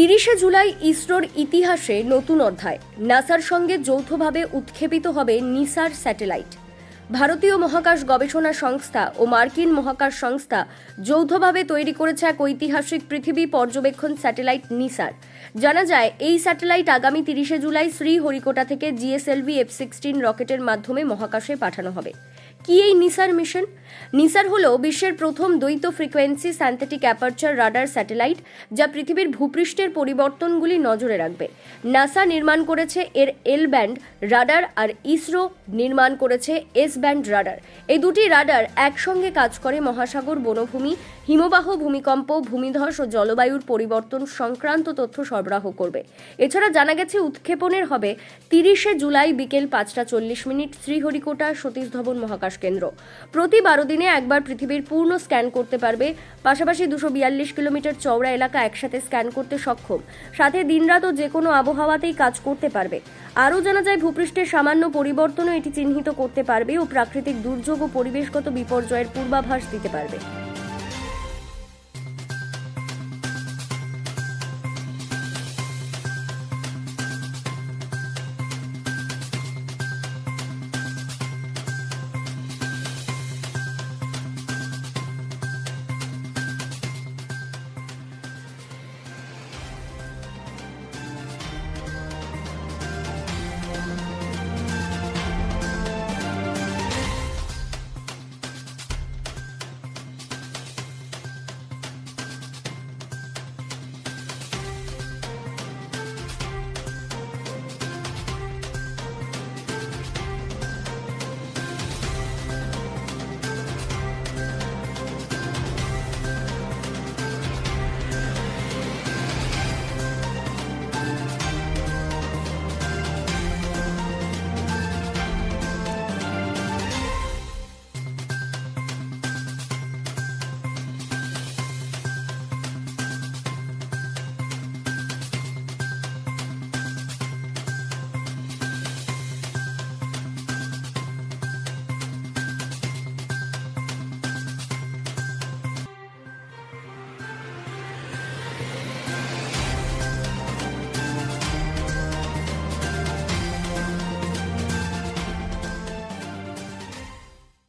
তিরিশে জুলাই ইসরোর ইতিহাসে নতুন অধ্যায়। নাসার সঙ্গে যৌথভাবে উৎক্ষেপিত হবে নিসার স্যাটেলাইট। ভারতীয় মহাকাশ গবেষণা সংস্থা ও মার্কিন মহাকাশ সংস্থা যৌথভাবে তৈরি করেছে এক ঐতিহাসিক পৃথিবী পর্যবেক্ষণ স্যাটেলাইট নিসার। জানা যায়, এই স্যাটেলাইট আগামী তিরিশে জুলাই শ্রীহরিকোটা থেকে জিএসএলভি এফ সিক্সটিন রকেটের মাধ্যমে মহাকাশে পাঠানো হবে। কি এই নিসার মিশন? নিসার হল বিশ্বের প্রথম দ্বৈত frequency synthetic aperture radar satellite যা পৃথিবীর ভূপৃষ্ঠের পরিবর্তনগুলি নজরে রাখবে। নাসা নির্মাণ করেছে এর এল ব্যান্ড রাডার আর ইসরো নির্মাণ করেছে এস ব্যান্ড রাডার এই দুটি রাডার একসঙ্গে কাজ করে মহাসাগর, বনভূমি, হিমবাহ, ভূমিকম্প, ভূমিধস ও জলবায়ুর পরিবর্তন সংক্রান্ত তথ্য সরবরাহ করবে। এছাড়া জানা গেছে উৎক্ষেপণের হবে তিরিশে জুলাই বিকেল পাঁচটা চল্লিশ মিনিট শ্রীহরিকোটা সতীশ ধবন মহাকাশ কেন্দ্র। প্রতি বারো দিনে একবার পৃথিবীর পূর্ণ স্ক্যান করতে পারবে। পাশাপাশি দুশো বিয়াল্লিশ কিলোমিটার চওড়া এলাকা একসাথে স্ক্যান করতে সক্ষম। সাথে দিনরাত ও যে কোনো আবহাওয়াতেই কাজ করতে পারবে। আরও জানা যায়, ভূপৃষ্ঠের সামান্য পরিবর্তনও এটি চিহ্নিত করতে পারবে ও প্রাকৃতিক দুর্যোগ ও পরিবেশগত বিপর্যয়ের পূর্বাভাস দিতে পারবে।